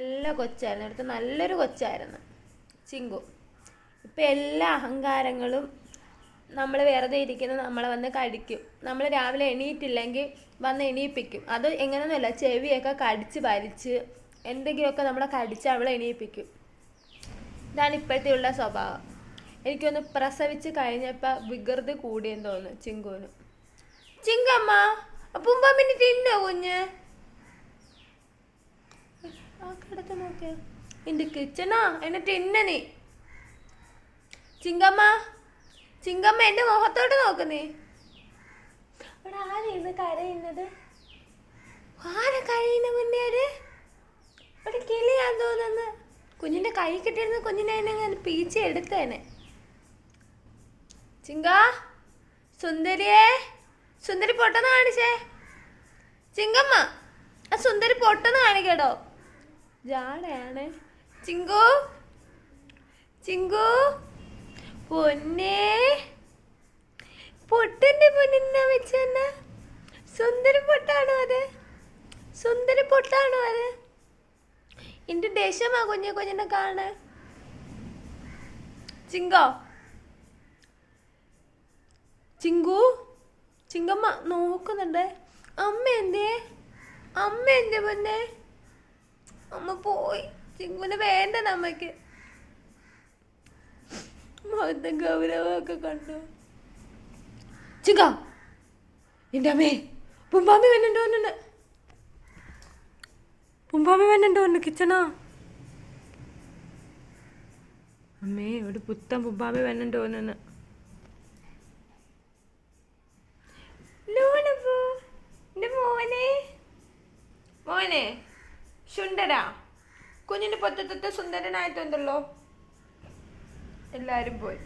നല്ല കൊച്ചായിരുന്നു. അടുത്ത് നല്ലൊരു കൊച്ചായിരുന്നു. ചിങ്കു. ഇപ്പം എല്ലാ അഹങ്കാരങ്ങളും നമ്മൾ വെറുതെ ഇരിക്കുന്ന നമ്മളെ വന്ന് കടിക്കും. നമ്മൾ രാവിലെ എണീറ്റില്ലെങ്കിൽ വന്ന് എണീപ്പിക്കും. അത് എങ്ങനെയൊന്നുമല്ല ചെവിയൊക്കെ കടിച്ച് വലിച്ച് എന്തെങ്കിലുമൊക്കെ നമ്മളെ കടിച്ച് അവളെ എണീപ്പിക്കും. ഇതാണ് ഇപ്പോഴത്തെ ഉള്ള സ്വഭാവം. എനിക്കൊന്ന് പ്രസവിച്ച് കഴിഞ്ഞപ്പോൾ വികൃതി കൂടിയെന്ന് തോന്നുന്നു ചിങ്കുവിന്. ചിങ്കമ്മ പുമ്പമ്മിനി തിന്നോ കുഞ്ഞ്? ആ കിടത്ത് നോക്കിയ എന്റെ കിച്ചണാ? എന്നെ തിന്ന നീ ചിങ്കമ്മ ചിങ്കമ്മ എന്റെ മുഖത്തോട്ട് നോക്കുന്നേ. അവിടെ ആരെയാണ് കരയുന്നത്? ആരാ കരയുന്ന മുന്നേര് ഒരു കിളിയാൻ തോന്നുന്നു. കുഞ്ഞിന്റെ കൈ കിട്ടിയിരുന്ന കുഞ്ഞിനെ ഞാൻ പീച്ച എടുത്തേനെ. ചിങ്ക സുന്ദരിയെ സുന്ദരി പൊട്ടെന്ന് കാണിച്ചേ. ചിങ്കമ്മ ആ സുന്ദരി പൊട്ടെന്ന് കാണിക്കട്ടോ ജാടയാണ്. ചിങ്കു? ചിങ്കു? പൊന്നേ. പൊട്ടന്റെ പൊന്നിന്നാ വെച്ചെന്ന സുന്ദര പൊട്ടാണോ അത്? സുന്ദര പൊട്ടാണോ അത്? എന്റെ ദേശമാ കുഞ്ഞെ കുഞ്ഞിനെ കാണ ചിങ്കോ? ചിങ്കു? ചിങ്കമ്മ നോക്കുന്നുണ്ട്. അമ്മ എന്തേ? അമ്മ എന്തേ പൊന്നെ. അമ്മ പോയി. ചിങ്കുവിനെ വേണ്ട നമ്മക്ക്? മുഖത്തെ ഗൗരവമൊക്കെ കണ്ടു. ചിങ്ക എന്റെ അമ്മേ പുമ്പാമ്മ വന്നുണ്ടോ എന്നുണ്ട് പുമ്പാമ്മ വന്നുണ്ടോ എന്ന് കിച്ചണാ? അമ്മേ ഇവിടെ പുത്തൻ പുമ്പാമ്മ വന്നുണ്ടോ എന്ന് ലൂണപ്പൂ മോനെ. മോനെ. സുന്ദരാ കുഞ്ഞിന്റെ പൊത്തത്തെ സുന്ദരനായിട്ടുണ്ടല്ലോ എല്ലാവരും പോയി.